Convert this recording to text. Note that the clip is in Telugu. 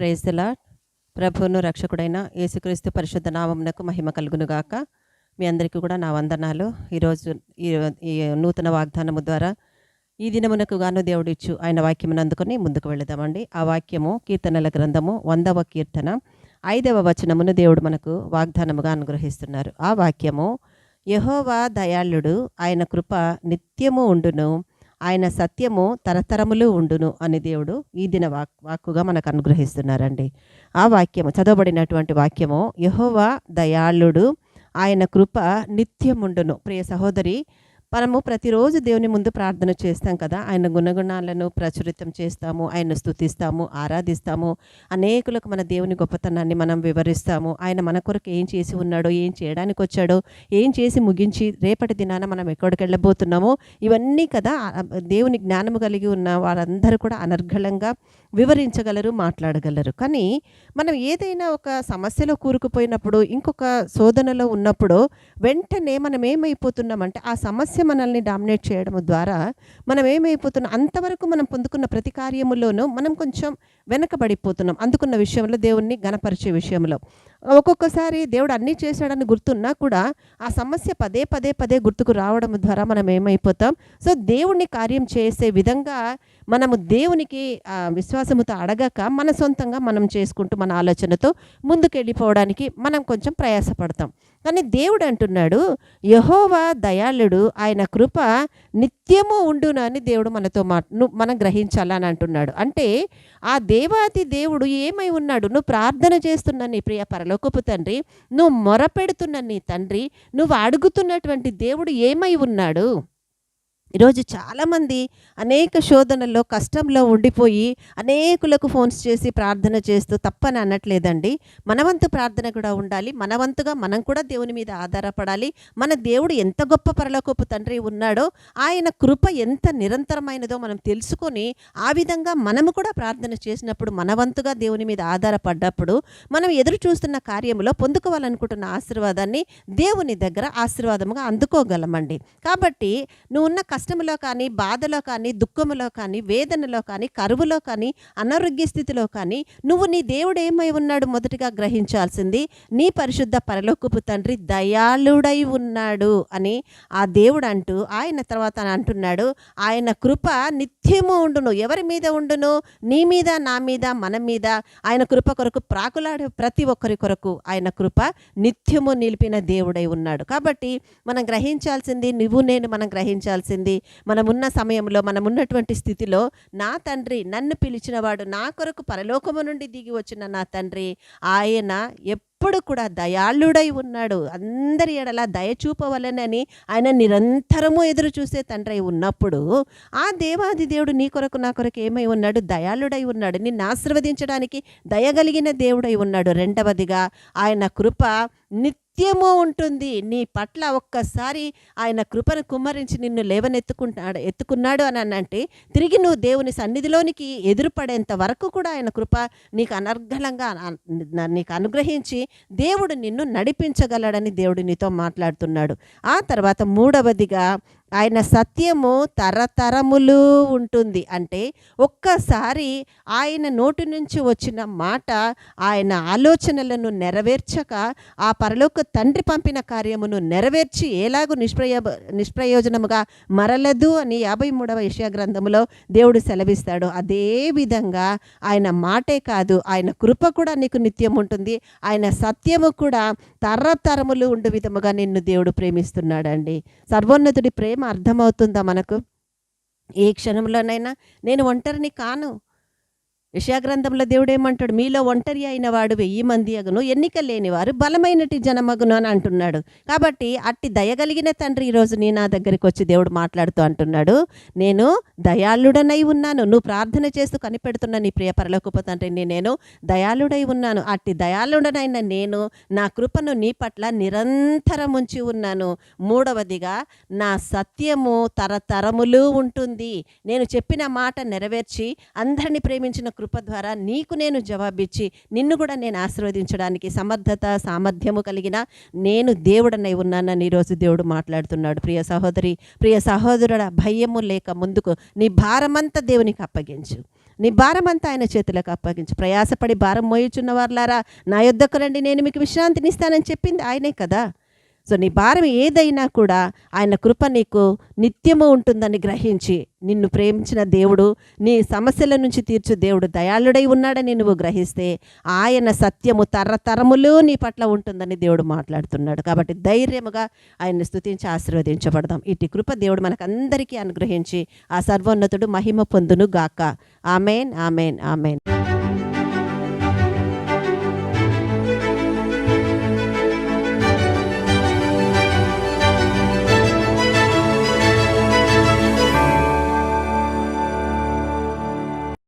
ప్రైజ్ ద ప్రభువును రక్షకుడైన యేసుక్రీస్తు పరిశుద్ధ నామమునకు మహిమ కలుగునుగాక. మీ అందరికీ కూడా నా వందనాలు. ఈరోజు ఈ ఈ నూతన వాగ్దానము ద్వారా ఈ దినమునకు గాను దేవుడిచ్చు ఆయన వాక్యమును అందుకొని ముందుకు వెళదామండి. ఆ వాక్యము కీర్తనల గ్రంథము వందవ కీర్తన. ఐదవ వచనమును దేవుడు మనకు వాగ్దానముగా అనుగ్రహిస్తున్నారు. ఆ వాక్యము యహోవా దయాళుడు ఆయన కృప నిత్యము ఉండును. ఆయన సత్యము తరతరములు ఉండును అని దేవుడు ఈ దిన వాక్ వాక్కుగా మనకు అనుగ్రహిస్తున్నారండి. ఆ వాక్యము చదవబడినటువంటి వాక్యము యహోవా దయాళుడు ఆయన కృప నిత్యముండును. ప్రియ సహోదరి మనము ప్రతిరోజు దేవుని ముందు ప్రార్థన చేస్తాం కదా. ఆయన గుణగుణాలను ప్రచురితం చేస్తాము ఆయన స్థుతిస్తాము ఆరాధిస్తాము. అనేకులకు మన దేవుని గొప్పతనాన్ని మనం వివరిస్తాము. ఆయన మన కొరకు ఏం చేసి ఉన్నాడో ఏం చేయడానికి వచ్చాడో ఏం చేసి ముగించి రేపటి దినాన మనం ఎక్కడికి వెళ్ళబోతున్నామో ఇవన్నీ కదా దేవుని జ్ఞానము కలిగి ఉన్న వారందరూ కూడా అనర్గళంగా వివరించగలరు మాట్లాడగలరు. కానీ మనం ఏదైనా ఒక సమస్యలో కూరుకుపోయినప్పుడు ఇంకొక శోధనలో ఉన్నప్పుడు వెంటనే మనం ఏమైపోతున్నామంటే ఆ సమస్య మనల్ని డామినేట్ చేయడం ద్వారా మనం ఏమైపోతున్నాం అంతవరకు మనం పొందుకున్న ప్రతి కార్యములోనూ మనం కొంచెం వెనకబడిపోతున్నాం. అందుకున్న విషయంలో దేవుణ్ణి గణపరిచే విషయంలో. ఒక్కొక్కసారి దేవుడు అన్నీ చేశాడని గుర్తున్నా కూడా ఆ సమస్య పదే పదే పదే గుర్తుకు రావడం ద్వారా మనం ఏమైపోతాం. సో దేవుణ్ణి కార్యం చేసే విధంగా మనము దేవునికి విశ్వాసముతో అడగక మన సొంతంగా మనం చేసుకుంటూ మన ఆలోచనతో ముందుకు వెళ్ళిపోవడానికి మనం కొంచెం ప్రయాసపడతాం. కానీ దేవుడు అంటున్నాడు యహోవా దయాళుడు ఆయన కృప నిత్యము ఉండునని దేవుడు మనతో మా మనం గ్రహించాలని అంటున్నాడు. అంటే ఆ దేవాతి దేవుడు ఏమై ఉన్నాడు? నువ్వు ప్రార్థన చేస్తున్న నీ ప్రియ పరలోకపు తండ్రి నువ్వు మొరపెడుతున్న నీ తండ్రి నువ్వు అడుగుతున్నటువంటి దేవుడు ఏమై ఉన్నాడు? ఈరోజు చాలామంది అనేక శోధనల్లో కష్టంలో ఉండిపోయి అనేకులకు ఫోన్స్ చేసి ప్రార్థన చేస్తూ తప్పని అనట్లేదండి. మనవంతు ప్రార్థన కూడా ఉండాలి. మనవంతుగా మనం కూడా దేవుని మీద ఆధారపడాలి. మన దేవుడు ఎంత గొప్ప పరలోకపు తండ్రి ఉన్నాడో ఆయన కృప ఎంత నిరంతరమైనదో మనం తెలుసుకొని ఆ విధంగా మనము కూడా ప్రార్థన చేసినప్పుడు మనవంతుగా దేవుని మీద ఆధారపడ్డప్పుడు మనం ఎదురు చూస్తున్న కార్యములో పొందుకోవాలనుకుంటున్న ఆశీర్వాదాన్ని దేవుని దగ్గర ఆశీర్వాదముగా అందుకోగలమండి. కాబట్టి నువ్వు ఉన్న కష్టములో కానీ బాధలో కానీ దుఃఖములో కానీ వేదనలో కానీ కరువులో కానీ అనారోగ్య స్థితిలో కానీ నువ్వు నీ దేవుడు ఏమై ఉన్నాడు మొదటిగా గ్రహించాల్సింది నీ పరిశుద్ధ పరలోకపు తండ్రి దయాళుడై ఉన్నాడు అని ఆ దేవుడు అంటూ ఆయన తర్వాత అంటున్నాడు ఆయన కృప నిత్యము ఉండును. ఎవరి మీద ఉండును? నీ మీద నా మీద మన మీద. ఆయన కృప కొరకు ప్రాకులాడే ప్రతి ఒక్కరి కొరకు ఆయన కృప నిత్యము నిలిపిన దేవుడై ఉన్నాడు. కాబట్టి మనం గ్రహించాల్సింది నువ్వు నేను మనం గ్రహించాల్సింది మనం ఉన్న సమయంలో మనం ఉన్నటువంటి స్థితిలో నా తండ్రి నన్ను పిలిచినవాడు నా కొరకు పరలోకము నుండి దిగి వచ్చిన నా తండ్రి ఆయన ఎప్పుడు కూడా దయాళుడై ఉన్నాడు. అందరి ఎడలా దయ చూపవలనని ఆయన నిరంతరము ఎదురు చూసే తండ్రి అయి ఉన్నప్పుడు ఆ దేవాది దేవుడు నీ కొరకు నా కొరకు ఏమై ఉన్నాడు? దయాళుడై ఉన్నాడు. నిన్ను ఆశీర్వదించడానికి దయగలిగిన దేవుడై ఉన్నాడు. రెండవదిగా ఆయన కృప నిత్యము ఉంటుంది. నీ పట్ల ఒక్కసారి ఆయన కృపను కుమ్మరించి నిన్ను లేవనెత్తుకుంటాడు ఎత్తుకున్నాడు అని అనంటే తిరిగి నువ్వు దేవుని సన్నిధిలోనికి ఎదురుపడేంత వరకు కూడా ఆయన కృప నీకు అనర్గళంగా నీకు అనుగ్రహించి దేవుడు నిన్ను నడిపించగలడని దేవుడు నీతో మాట్లాడుతున్నాడు. ఆ తర్వాత మూడవదిగా ఆయన సత్యము తరతరములు ఉంటుంది. అంటే ఒక్కసారి ఆయన నోటి నుంచి వచ్చిన మాట ఆయన ఆలోచనలను నెరవేర్చక ఆ పరలోక తండ్రి పంపిన కార్యమును నెరవేర్చి ఎలాగూ నిష్ప్రయ నిష్ప్రయోజనముగా మరలదు అని యాభై మూడవ యెషయా గ్రంథములో దేవుడు సెలవిస్తాడు. అదే విధంగా ఆయన మాటే కాదు ఆయన కృప కూడా నీకు నిత్యం ఉంటుంది. ఆయన సత్యము కూడా తరతరములు ఉండు విధముగా నిన్ను దేవుడు ప్రేమిస్తున్నాడండి. సర్వోన్నతుడి ప్రేమ అర్థమవుతుందా మనకు? ఏ క్షణంలోనైనా నేను ఒంటరిని కాను. విషయాగ్రంథంలో దేవుడు ఏమంటాడు మీలో ఒంటరి అయిన వాడు వెయ్యి మంది అగును ఎన్నిక లేనివారు బలమైనటి జనమగును అని అంటున్నాడు. కాబట్టి అట్టి దయగలిగిన తండ్రి ఈరోజు నీ నా దగ్గరికి వచ్చి దేవుడు మాట్లాడుతూ అంటున్నాడు నేను దయాళుడనై ఉన్నాను. నువ్వు ప్రార్థన చేస్తూ కనిపెడుతున్న నీ ప్రియ పరలోకపు తండ్రిని నేను దయాళుడై ఉన్నాను. అట్టి దయాళుడనైన నేను నా కృపను నీ పట్ల నిరంతరం ఉంచి ఉన్నాను. మూడవదిగా నా సత్యము తరతరములు ఉంటుంది. నేను చెప్పిన మాట నెరవేర్చి అందరిని ప్రేమించిన కృప ద్వారా నీకు నేను జవాబిచ్చి నిన్ను కూడా నేను ఆశీర్వదించడానికి సమర్థత సామర్థ్యము కలిగిన నేను దేవుడనై ఉన్నానని ఈరోజు దేవుడు మాట్లాడుతున్నాడు. ప్రియ సహోదరి ప్రియ సహోదరుడ భయము లేక ముందుకు నీ భారమంతా దేవునికి అప్పగించు. నీ భారమంతా ఆయన చేతులకు అప్పగించు. ప్రయాసపడి భారం మోయిచున్న వారులారా నా యొద్దకు రండి నేను మీకు విశ్రాంతినిస్తానని చెప్పింది ఆయనే కదా. సో నీ భారం ఏదైనా కూడా ఆయన కృప నీకు నిత్యము ఉంటుందని గ్రహించి నిన్ను ప్రేమించిన దేవుడు నీ సమస్యల నుంచి తీర్చు దేవుడు దయాళుడై ఉన్నాడని నువ్వు గ్రహిస్తే ఆయన సత్యము తరతరములు నీ పట్ల ఉంటుందని దేవుడు మాట్లాడుతున్నాడు. కాబట్టి ధైర్యముగా ఆయన్ని స్తుతించి ఆశీర్వదించబడదాం. ఇటు కృప దేవుడు మనకందరికీ అనుగ్రహించి ఆ సర్వోన్నతుడు మహిమ పొందును గాక ఆమెన్ ఆమెన్ ఆమెన్.